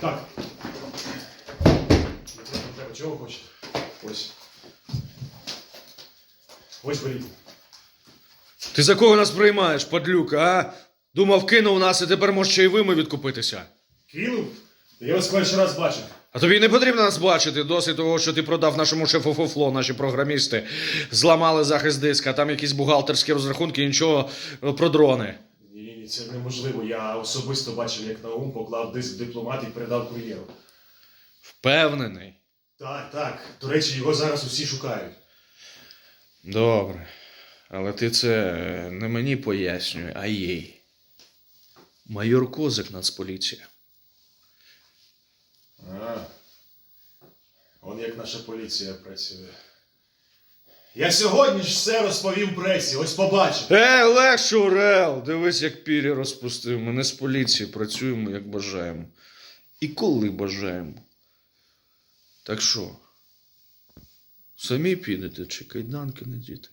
Так. Чого хочете? Ось. Ось беріть. Ти за кого нас приймаєш, падлюка, а? Думав, кинув нас і тепер може ще й вими відкупитися. Кинув? Я вас перший раз бачив. А тобі не потрібно нас бачити, досить того, що ти продав нашому шефу фуфло, наші програмісти зламали захист диска, там якісь бухгалтерські розрахунки, нічого е, про дрони. Ні, це неможливо. Я особисто бачив, як Наум поклав диск дипломат і передав кур'єру. Впевнений. Так, так. До речі, його зараз усі шукають. Добре. Але ти це не мені пояснюй, а їй. Майор Козик Нацполіція. А. Он як наша поліція працює. Я сьогодні ж все розповім пресі, ось побачу. Е, легше, Орел! Дивись, як пірі розпустив. Ми не з поліції працюємо, як бажаємо. І коли бажаємо. Так що? Самі підете чи кайданки надіти?